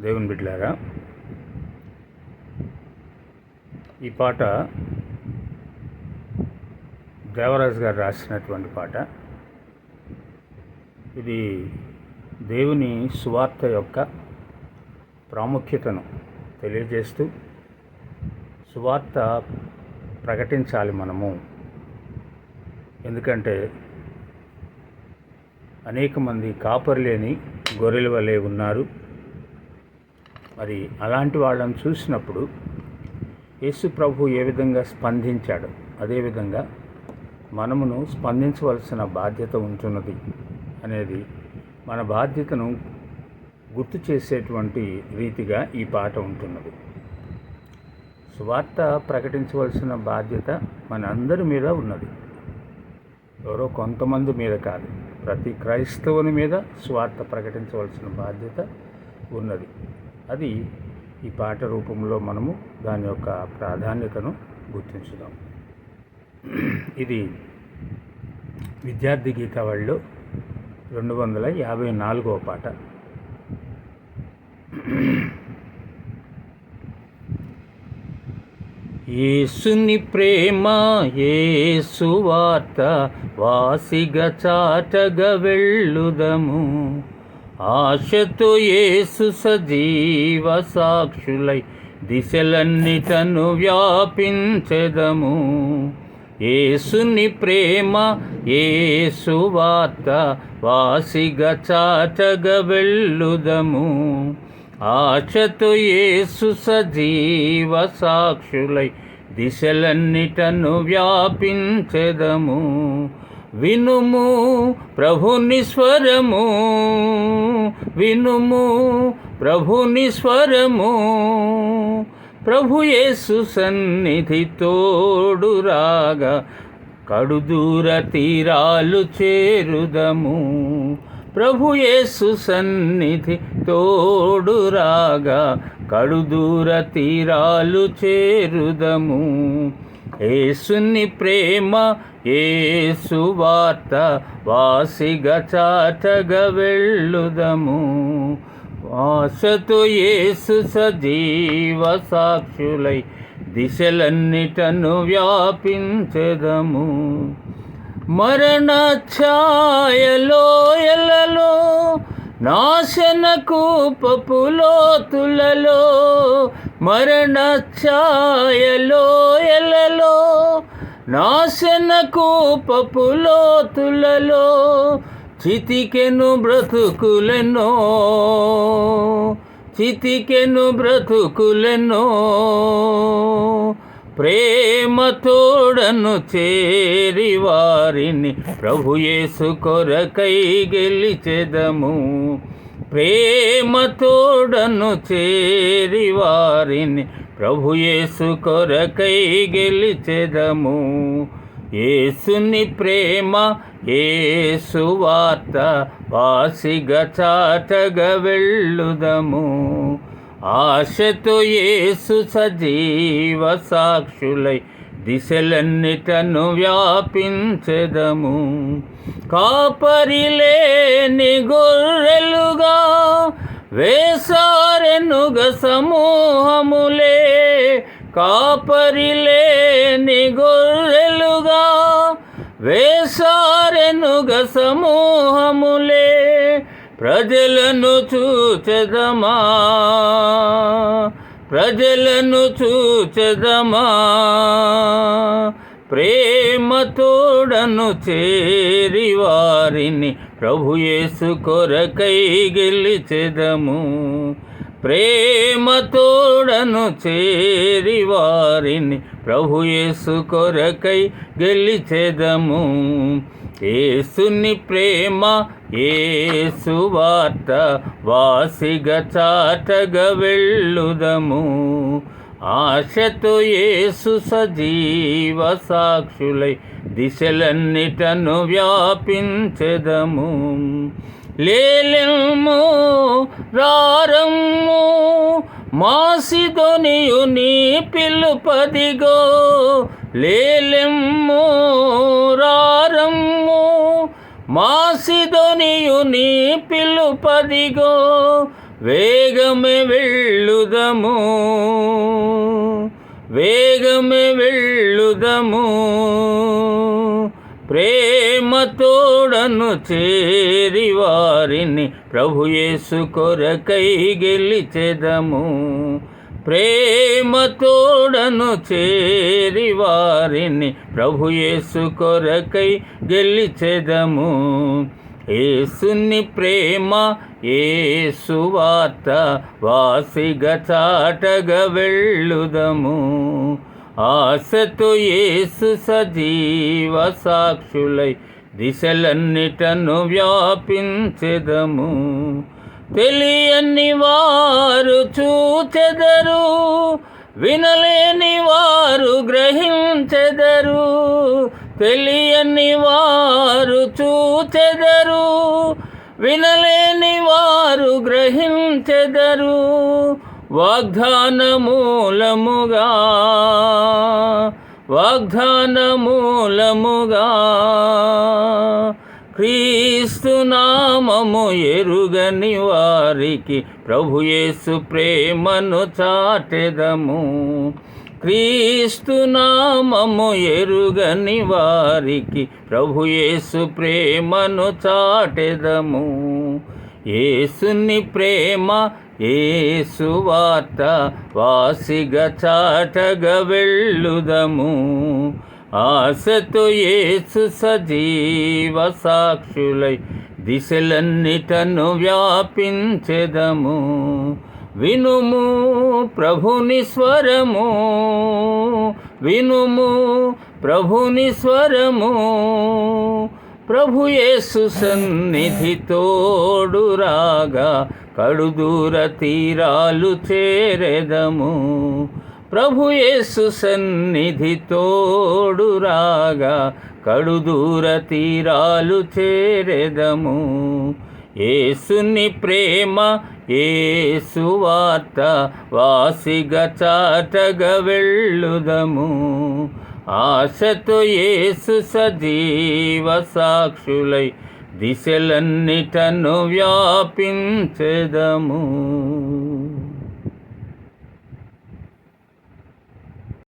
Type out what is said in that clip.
దేవుని బిడ్డలారా ఈ పాట దేవరాజు గారు రాసినటువంటి పాట. ఇది దేవుని సువార్త యొక్క ప్రాముఖ్యతను తెలియజేస్తూ సువార్త ప్రకటించాలి మనము. ఎందుకంటే అనేక మంది కాపరి లేని గొర్రెల వలె ఉన్నారు. మరి అలాంటి వాళ్ళని చూసినప్పుడు యేసు ప్రభు ఏ విధంగా స్పందించాడు? అదేవిధంగా మనమును స్పందించవలసిన బాధ్యత ఉంటున్నది అనేది మన బాధ్యతను గుర్తు చేసేటువంటి రీతిగా ఈ పాట ఉంటున్నది. సువార్త ప్రకటించవలసిన బాధ్యత మన అందరి మీద ఉన్నది. ఎవరో కొంతమంది మీద కాదు ప్రతి క్రైస్తవుని మీద స్వార్థ ప్రకటించవలసిన బాధ్యత ఉన్నది. అది ఈ పాట రూపంలో మనము దాని యొక్క ప్రాధాన్యతను గుర్తించుదాం. ఇది విద్యార్థి గీతావళిలో రెండు వందల యాభై నాలుగవ పాట. యేసుని ప్రేమ ఏసు వార్త వాసిగ చాటగా వెళ్ళుదము. ఆశతో యేసు సజీవ సాక్షులై దిశలన్నిటను వ్యాపించెదము. ఏసుని ప్రేమ ఏసు వార్త వాసిగా చాటగా వెళ్ళుదము. ఆశతో యేసు సజీవ సాక్షులై దిశలన్నిటను వ్యాపించెదము. వినుము ప్రభుని స్వరము వినుము ప్రభుని స్వరము ప్రభు యేసు సన్నిధి తోడు రాగా కడుదూర తీరాలు చేరుదము. ప్రభు యేసు సన్నిధి తోడు రాగా కడుదూర తీరాలు చేరుదము. ఏసుని ప్రేమ ఏసు వార్త వాసిగా చాటగా వెళ్ళుదము. వాసతు ఏసు సజీవ సాక్షులై దిశలన్నిటను వ్యాపించదము. మరణ ఛాయలో ఎలలో నాశన కూపపులోతులలో మరణ ఛాయలో నాశన కూపపులోతులలో చితికెను బ్రతుకులెనో చితికెను బ్రతుకులెనో ప్రేమ తోడను చేరి వారిని ప్రభుయేసు కొరకై గెలిచెదము. ప్రేమ తోడను చేరి వారిని ప్రభు యేసు కొరకై గెలిచెదము. ఏసుని ప్రేమ ఏసు వార్త వాసిగా చాటగా వెళ్ళుదము. ఆశతో ఏసు సజీవ సాక్షులై దిశలన్నిటను వ్యాపించెదము. కాపరిలేని గొర్రెలుగా వేసారెనుగ సమూహములే కాపరిలేని గొర్రెలుగా. వేసారెనుగ సమూహములే ప్రజలను చూచెదమా. ప్రజలను చూచెదమా. ప్రేమ తోడను చేరి వారిని ప్రభుయేసు కొరకై గెలిచెదము. ప్రేమ తోడను చేరి వారిని ప్రభుయేసు కొరకై గెలిచెదము. ఏసుని ప్రేమ ఏసు వార్త వాసిగ చాటగా వెళ్ళుదము. ఆశతో యేసు సజీవ సాక్షులై దిశలన్నిటను వ్యాపించదము. లేలెమ్ము రారమ్ము మాసిదొనియు నీ పిలుపదిగో. లేలెమ్ము రారమ్ము మాసిదొనియు నీ పిలుపదిగో. వేగమే వెళ్ళుదము. వేగమే వెళ్ళుదము. ప్రేమతోడను చేరి వారిని ప్రభుయేసు కొరకై గెలిచెదము. ప్రేమతోడను చేరి వారిని ప్రభుయేసు కొరకై గెలిచెదము. ఏసుని ప్రేమ ఏసువార్త వాసిగ చాటగ వెళ్ళుదము. ఆశతో ఏసు సజీవ సాక్షులై దిశలన్నిటను వ్యాపించెదము. తెలియని వారు చూచెదరు వినలేని వారు గ్రహించెదరు. తెలియని వారు చూచెదరు వినలేని వారు గ్రహించెదరు వాగ్దానమూలముగా మూలముగా క్రీస్తునామము మూలముగా ఎరుగని వారికి ప్రభుయేసు ప్రేమను చాటెదము. క్రీస్తు నామము ఎరుగని వారికి ప్రభు యేసు ప్రేమను చాటెదము. ఏసుని ప్రేమ యేసు వార్త వాసిగా చాటగా వెళ్ళుదము. ఆశతో ఏసు సజీవ సాక్షులై దిశలన్నిటను వ్యాపించెదము. వినుము ప్రభుని స్వరము. వినుము ప్రభుని స్వరము. ప్రభు యేసు సన్నిధి తోడు రాగా కడుదూర తీరాలు చేరెదము. ప్రభు యేసు సన్నిధి తోడు రాగా కడుదూర తీరాలు చేరెదము. ఏసుని ప్రేమ ఏసు వార్త వాసిగా చాటగా వెళ్ళుదము. ఆశతో ఏసు సజీవ సాక్షులై దిశలన్నిటను వ్యాపించదము.